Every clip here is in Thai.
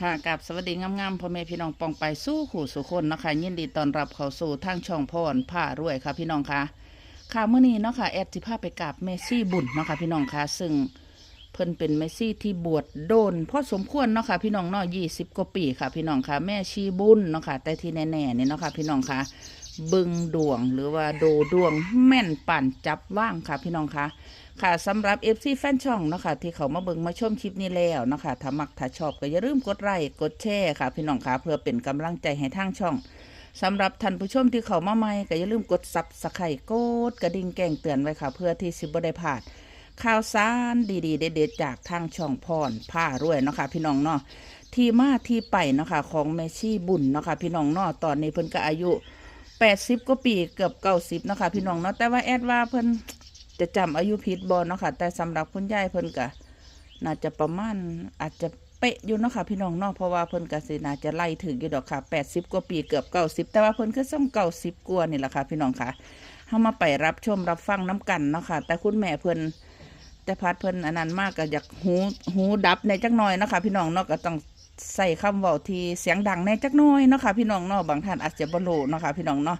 ค่ะกับสวัสดีงามๆพ่อแม่พี่น้องปองไปสู้ขู่สุคนนะคะยินดีต้อนรับเข้าสู่ทางช่องพรผ้ารวยค่ะพี่น้องค่ะค่ะเมื่อนี้เนาะค่ะแอดจิพาไปกับเมซี่บุญเนาะค่ะพี่น้องค่ะซึ่งเพิ่นเป็นเมซี่ที่บวชโดนพ่อสมควรเนาะค่ะพี่น้องเนาะยี่สิบกว่าปีค่ะพี่น้องค่ะแม่ชีบุญเนาะค่ะแต่ที่แน่ๆเนี่ยเนาะค่ะพี่น้องค่ะ บึงดวงหรือว่าโดดวงแม่นปั่นจับว่างค่ะพี่น้องคะค่ะสำหรับ FC แฟนช่องเนาะค่ะที่เขามาเบิงมาชมคลิปนี้แล้วเนาะค่ะถ้ามักถ้าชอบก็อย่าลืมกดไลค์กดแชร์ค่ะ พี่น้องคะเพื่อเป็นกำลังใจให้ทางช่องสำหรับท่านผู้ชมที่เขามาใหม่ก็อย่าลืมกดซับสไครต์กดกระดิ่งแจ้งเตือนไว้ค่ะ เพื่อที่สิบ่ได้พลาดข่าวสารดีๆ เด็ดๆจากทางช่องพรผ้ารวยเนาะค่ะพี่น้องเนาะที่มาที่ไปเนาะค่ะของเมชี่บุญเนาะค่ะพี่น้องเนาะตอนนี้เพิ่นก็อายุ 80กว่าปีเกือบ90เนะคะพี่น้องเนาะแต่ว่าแอดว่าเพิ่นจะจำอายุผิดบอลเนาะค่ะแต่สำหรับคุณยายเพิ่นก็น่าจะประมาณอาจจะเป๊ะอยู่เนาะค่ะพี่น้องเนาะเพราะว่าเพิ่นก็สิน่าจะไล่ถึงอยู่ดอกค่ะแปดสิบกว่าปีเกือบเก้าสิบแต่ว่าเพิ่นคือส่งเก้าสิบกว่านี่แหละค่ะพี่น้องค่ะเฮามาไปรับชมรับฟังน้กันเนาะค่ะแต่คุณแม่เพิ่นแต่พัดเพิ่นอันนั้นมากก็อยากหูหูดับในจักหน่อยเนาะค่ะพี่น้องเนาะก็ต้อง ใส่คำเว้าที่เสียงดังในจักหน่อยเนาะค่ะพี่น้องเนาะบางท่านอาจจะบ่รู้เนาะค่ะพี่น้องเนาะ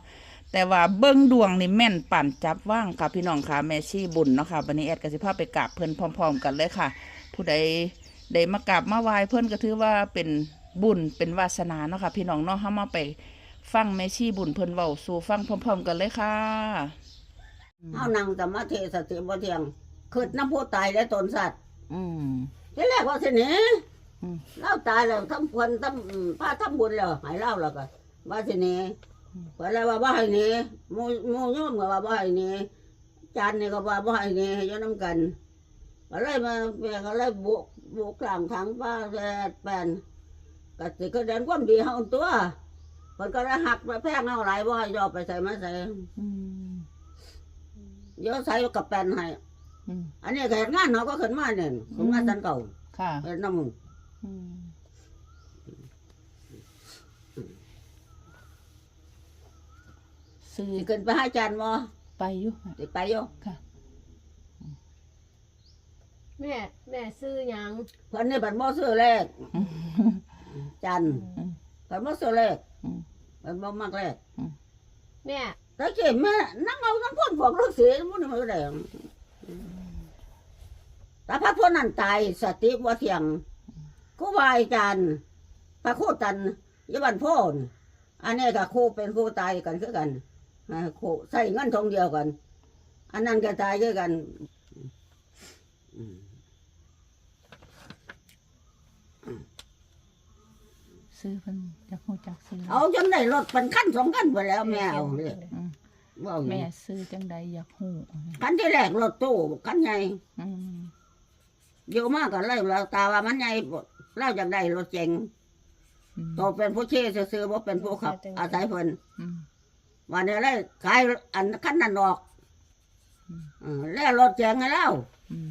แต่ว่าเบิ้งดวงนี่แม่นปั่นจับว่างค่ะพี่น้องค่ะแม่ชีบุญเนาะค่ะวันนี้แอดกสิภาไปกราบเพิ่นพร้อม ๆ กันเลยค่ะ ผู้ใดได้มากราบมาไหว้เพิ่นก็ถือว่าเป็นบุญเป็นวาสนาเนาะค่ะพี่น้องเนาะเฮามาไปฟังแม่ชีบุญเพิ่นเว้าสู่ฟังพร้อม ๆ กันเลยค่ะเฮานั่งสมาธิสติบ่เที่ยงคิดน้ำผู้ตายและตนสัตว์อืมที่แรกว่าสิหนี อืม เล่าตายแล้วทำควรทำพาทำบุญแล้วให้เล่าแล้วก็ว่าสิหนีเพิ่นเลยว่าบ่ให้หนีหมู่หมู่โยมก็ว่าบ่ให้หนีจานนี่ก็ว่าบ่ให้หนีอยู่นํกันก็เลยมาแม่ก็เลยบุกบุกกลางทางป้าแซ่แปนก็สิก็เดินความดีเฮาตัวเพิ่นก็ได้หักไปแพงเฮาหลายบ่ให้ยอมไปใส่มาใส่อืมเยอะใส่กับแปนให้ อืม อันนี้ก็เห็นงานเขาก็ขึ้นมาเนี่ยขึ้นมาตันเก่าค่ะเห็นน้ำ มึงอืมซื้อสิขึ้นไปให้จันบ่ไปอยู่สิไปอยู่ค่ะ แม่ แม่ซื้อหยังเพิ่นนี่บัดบ่ซื้อเลขจันอืมเพิ่นบ่ซื้อเลขอืม เพิ่นบ่มักเลขแม่ แต่เก็บแม่นั่งเอาน้ำพ่นพวกฤาษีมันมือแดงแต่พระพ่นนั่นตายสติบ่เที่ยง ครูบาอาจารย์พระครูตันยบันพ่นอันนี้ก็ครูเป็นครูตายกันคือกันอ่าครูใส่เงินทองเดียวกัน อันนั้นก็ตายคือกันซื้อเพิ่นจะฮู้จักซื้อเอาจนได้รถเป็นขั้นสองขั้นไปแล้วแม่เอาเลยอืมว่าอยู่แม่ซื้อจังใดอยากฮู้ขั้นที่แรกรถตู้ขั้นใหญ่อืมเยอะมากก็เลยเราตาว่ามันใหญ่ เราอยากได้รถเจ๋งอืมโตเป็นผู้เชี่ยวซื้อว่าเป็นผู้ขับ อาศัยเพิ่นอืมวันนี้เลยขายอันขั้นนั้นออกอืมเออแล้วรถเจ๋งให้เราอืม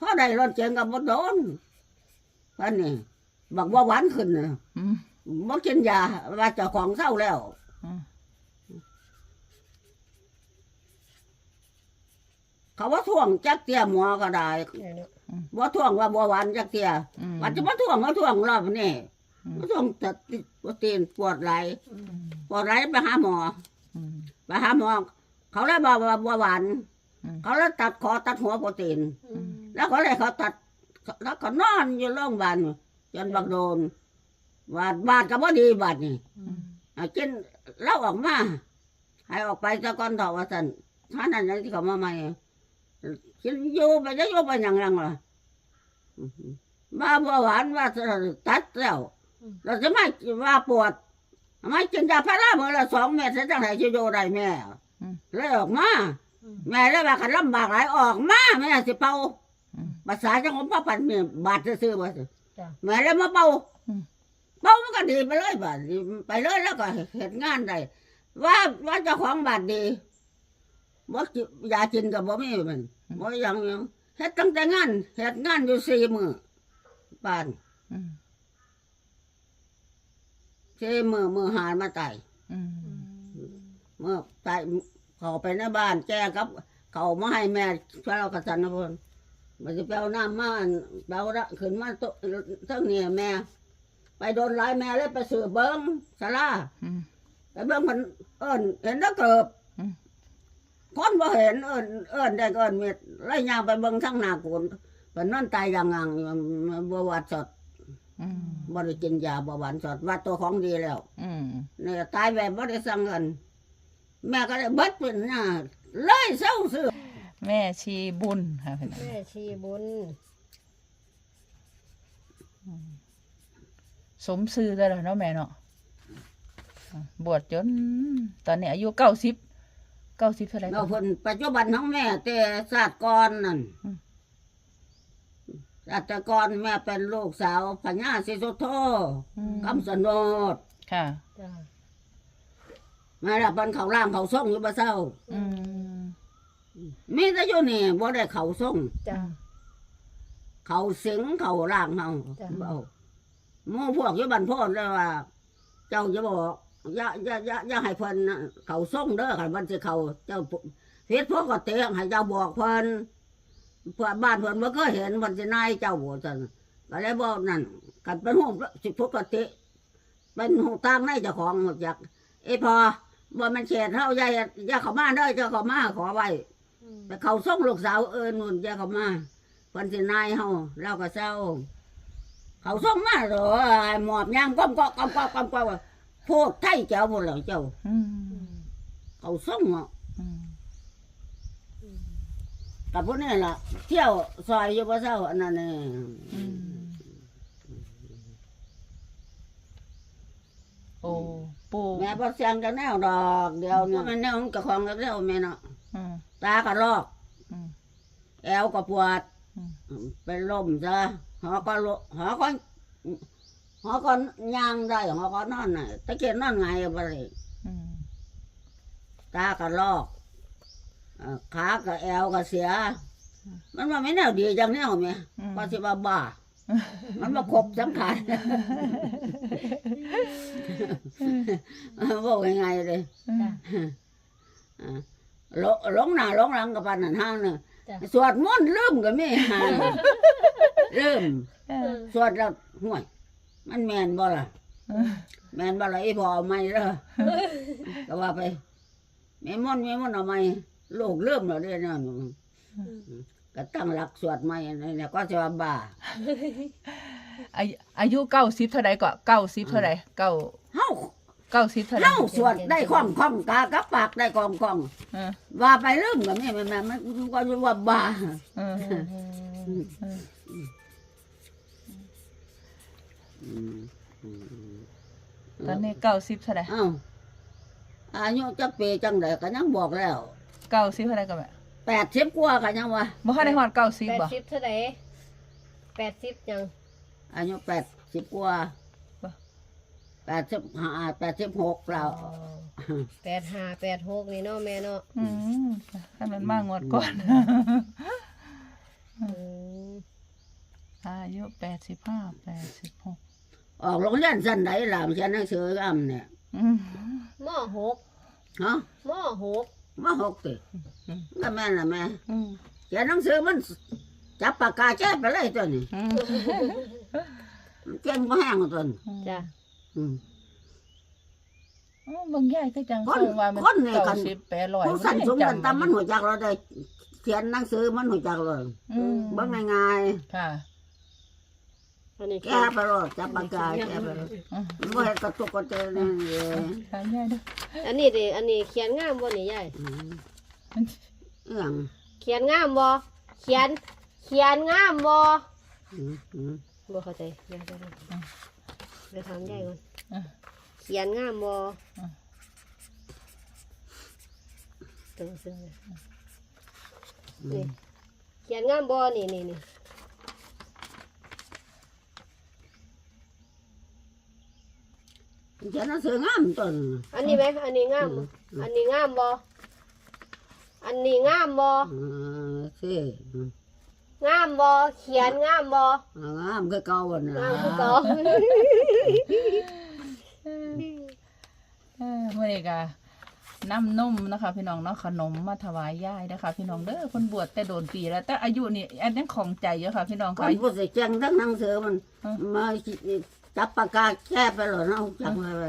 พอได้รถเจ๋งกับบดโดนวันนี้บอกว่าหวานขึ้นนะอืมบ่กินยาว่าเจ้าของเศร้าแล้วอืมเขาว่าท่วงจักเตี้ยหมอก็ได้ เดี๋ยวนี้ว่าท่วงว่าบัวหวานจักเตี้ยอืมวันจะมาท่วงมาท่วงรอบนี้อืม มาท่วงตัดติดปวดตีนปวดไหลอืมปวดไหลไปหาหมออืม ไปหาหมอเขาเลยบอกว่าบัวหวานอืม เขาเลยตัดคอตัดหัวโปรตีนอืมแล้วเขาเลยเขาตัด แล้วก็นอนอยู่โรงพยาบาลจนบักโดนบาดบาดก็บ่ดีบาดนี่อืมอะกินเหล่าออกมาให้ออกไปตะกอนเถอะว่าสันท่านั้นยังที่เขามาใหม่กินอยู่ไปจะอยู่ไปอย่างไรล่ะ มาบัวหวานว่าตัดแล้วเราจะไม่ว่าปวดไม่กินยาพาราเมื่อละสองเม็ดจะจังไหนจะอยู่ได้แม่เลยออกมาอืมแม่เลยว่าขันลำบากหลายออกมาแม่สิเป่าอืมภาษาจังหวัดพ่อปันเนี่ยบาดซื้อๆมาสิจ้ะแม่เลยมาเป่าอืมเป่ามันก็ดีไปเลยบาดดีไปเลยแล้วก็เห็นงานได้ว่าว่าเจ้าของบาดดีบ่กิยากินกับบ่มีมันบ่หยังหยัง เฮ็ดตั้งแต่งานเฮ็ดงานอยู่สี่มื้อปานอืมสี่มื้อมื้อหารมาตายอืมอืมเมื่อตายเขาไปในบ้านแจ้กับ เขามาให้แม่ช่วยเรากระสันนะเพิ่นมันจะไปเอาน้ำมาอันไปเอาละขึ้นมาโตะเทั้งนี้แม่ ไปโดนหลายแม่เลยไปสืบเบิ้งสาราอืมไปเบิ้งมันเอิ้นเห็นแล้วเกิบอืม คนบ่เห็นเอิ้นเอิ้นได้ก็เอิ้นเม็ดไล่ยางไปเบิ้งทั้งหน้าโกนเพิ่นนอนตายอย่างงังอยู่บ่วัดสดอืมบ่ได้กินยาบ่หวานสดวัดตัวของดีแล้วอืมเนี่ยตายแบบบ่ได้สั่งเงินแม่ก็ได้เบิดเป็นหน้าเลยเศร้าซื้อแม่ชีบุญค่ะพี่น้องแม่ชีบุญสมซื่อได้แล้วเนาะแม่เนาะอะบวชจน ตอนนี้อายุเก้าสิบ เก้าสิบเท่าไหร่เราเพิ่นปัจจุบันของแม่ แต่ศาสตร์กรนั่นอืมศาสตร์กรแม่เป็นลูกสาวพญาสิสุโธอืมคำสนดค่ะจ้ะแม่ละเพิ่นเขาล่างเขาส่งอยู่บ่เศร้าอืมมีแต่อยู่นี่บ่ได้เขาส่งจ้ะเขาสิงเขาล่างเฮาจ้ะเบาหมู่พวกอยู่บ้านโพนเลยว่า เจ้าจะบอก อย่าอย่าอย่าอย่าให้เพิ่นน่ะเขาส่งเด้อคันเพิ่นสิเขาเจ้าเฮ็ดพวกก็เตะให้เจ้าบอกเพิ่นเพื่อบ้านเพิ่นบ่เคยเห็นเพิ่นสินายเจ้าบ่ซั่นก็เลยบอกนั่นกันเป็นหูสิปกติเป็นหูตางในเจ้าของหมดจักเอยพอบ่มันเขตเฮาอย่าอย่าเข้ามาเด้อเจ้าเข้ามาขอไว้อืมแต่เขาส่งลูกสาวเอิญนุ่นแกเขามาเพิ่นสินายเฮาเราก็เศร้าเขาส่งมาเหรอไอ้หมอบย่างก้อมก้อมก้อมก้อมก้อมก้อม โพดไทยเจ้าพุ่นเหรอเจ้าอืมอืมเขาส่งอะอืมอืมกับพวกนี้ล่ะ เที่ยวซอยอยู่บ่เศร้าอันนั้นเองอืมโอ้ปูแม่บ่เสียงจังแนวดอกเดียวเนี่ยมันแนวมันกระของกับแนวแม่เนาะอืมตาก็ลอก อืม แอวก็ปวดอืม เป็นลมซะหอก็ลุหอก็ หอก็ย่างได้หอก็นอนน่ะตะเกียนนอนไงบ่ได้อืมตาก็ลอกเอ่อขาก็แอวก็เสีย มันว่าไม่แนวดีจังแนวไหมอืมว่าสิว่าบ้า มันมาครบสำคัญบอกยังไงเลยจ้ะ อ่าหลงหลงหน้าหลงหลังกับปานนันห้างเนี่ยจ้ะ สวดมนต์ลืมก็ไม่หาลืมเออ สวดแล้วห่วย มันแมนบ่ล่ะเออแมนบ่ล่ะอีพอเอาไม่เด้อก็ว่าไปแม่มนต์แม่มนต์เอาไม่ลูกลืมแล้วเด้อเนาะอืมก็ตั้งหลักสวดไม่เนี่ยก็จะว่าบ้าอายุอายุเก้าสิบเท่าไหร่ก็เก้าสิบเท่าไหร่เก้าเฮาเก้าสิบเท่าไหร่เฮาสวดได้คล่องคล่องกากับปากได้คล่องคล่องเออว่าไปลืมก็ไม่แม่นมันมันก็จะว่าบ้าเอออืมเอออืมอืมตอนนี้เก้าสิบเท่าไหร่เอ้าอายุจักปีจังไดก็ยังบอกแล้วเก้าสิบเท่าไหร่ก็แม่แปดสิบกว่าก็ยังว่าบ่ทันได้ฮอดเก้าสิบแปดบ่สิบเท่าไหร่แปดสิบยังอายุแปดสิบกว่าบ่แปดสิบห้าแปดสิบหกแล้วอ๋อแปดห้าแปดหกนี่เนาะแม่เนาะอืมให้มันมางวดก่อนอืมอายุแปดสิบห้าแปดสิบหก ออกโรงเรียนสั้นไหนล่ะมันเขียนหนังสืออ่ำเนี่ยอืมมหกฮะมหกมาหกติอืมก็แม่นล่ะแม่อืมเขียนหนังสือมันจับปากกาแจ้ไปเลยตัวนี้อืมมันเก่งก็แห้งตัวนี้จ้ะอืม อ๋อบางย่ายก็จังคนส่งว่ามันคนเนี่ยกัเก้านสิบแปดร้อยผู้สั้นสูงกันจำตามมันหัวจักเราได้เขียนหนังสือมันหัวจักเลยอืมเบิ่งง่ายค่ะ อันนี้ๆแก้ไปรถจับปากกาแก้ไปรถอืมบ่เฮ็ดกระตุกกระเตนนี่เองถามย่ายเด้ออันนี้ดิอันนี้เขียนงามบ่นี่ยายอืมมันเอียงเขียนงามบ่เขียน เขียนงามบ่อืมอืมบ่เข้าใจเดี๋ยวเดี๋ยวเดี๋ยวเดี๋ยวถามยายก่อนอะเขียนงามบ่อะตึงซึ้งเลยนี่เขียนงามบ่นี่นี่นี่ เขียนหนังสืองามตัวนึงอันนี้ไหมอันนี้งามบ่อันนี้งามบ่อันนี้งามบ่อ่าสิอืมงามบ่เขียนงามบ่อ่างามคือเก่าวันน่ะงามคือเก่าเออมื่อนี้ก็น้ำนมนะคะ พี่น้องเนาะขนมมาถวายย่ายนะคะ พี่น้องเด้อคนบวชแต่โดนปีแล้ว แต่อายุนี่อันนี้ของใจเยอะค่ะ พี่น้องคค่ะนผู้สิแจ้งทั้งหนังสือมันอืมมา จับปากกาแก้ไปหรอเนาะจับมาไป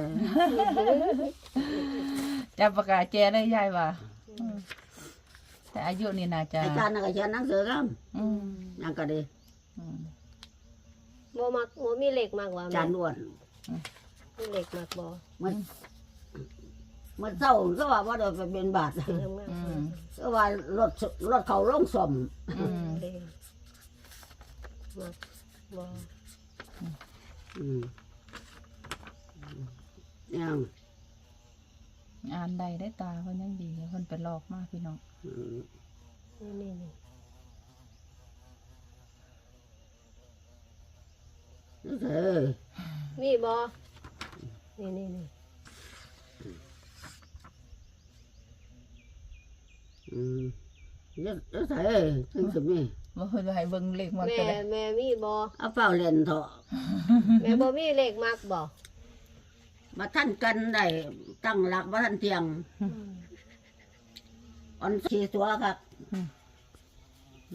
จับปากกาแจได้ยายว่าอืมแต่อายุนี่น่าจะอาจารย์น่ะก็เขียนหนังสือครับอืมยังก็ดีอืมบ่มักบ่มีเหล็กมากกว่าอาจารย์อ้วนมีเหล็กมากบ่มันมันเศร้าก็ว่าว่าเราไปเป็นบาทสีงามอืมก็ว่ารถรถเขาลงสมอืมๆเด้มากบ่อืม ยังอ่านได้ได้ตาเพิ่นยังดีเพิ่นไปลอกมากพี่น้องอืมนี่นี่นี่นี่เถอะมีบ่นี่นี่นี่อืมนี่นี่เถอะถึงจะมี บ่เพิ่นว่าให้เบิ่งเลขมันแม่ก็ได้แม่มีบ่เอาเฝ้าเล่นเถอะแม่บ่มีเหล็กมากบ่มาท่านกันได้ตั้งหลักมาท่านเทียงอ่อนสีตัวครับอืม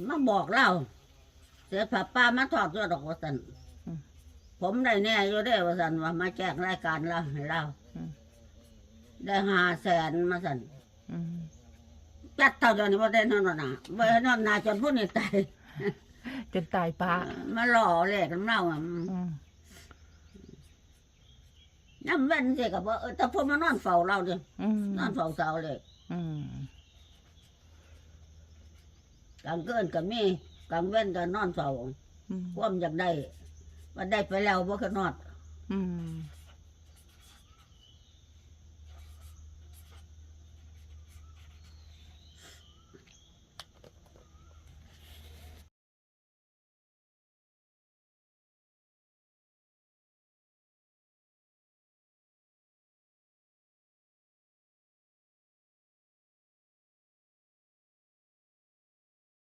มาบอกเล่าเสียผ้าป้ามาทอดตัวดอกว่าสันผมได้แน่อยู่ได้อว่าสันว่ามาแจ้งรายการเราให้เราอืมได้ห้าแสนมาสันอืม จัดเท่าเดียวนี้ว่าได้นอนหนาว่านอนหนาจนผู้นี้ตายจนตายปลามาหล่อเลยน้ำเล่าอะอืมน้ำเว้นสิกับว่าเออแต่พวกมานอนเฝ้าเราดิอืมนอนเฝ้าเสาเลยอืมกลางเกินกับมีกลางเว้นก็นอนเฝ้าอืมความอยากได้ว่าได้ไปแล้วบ่ก็นอนอืม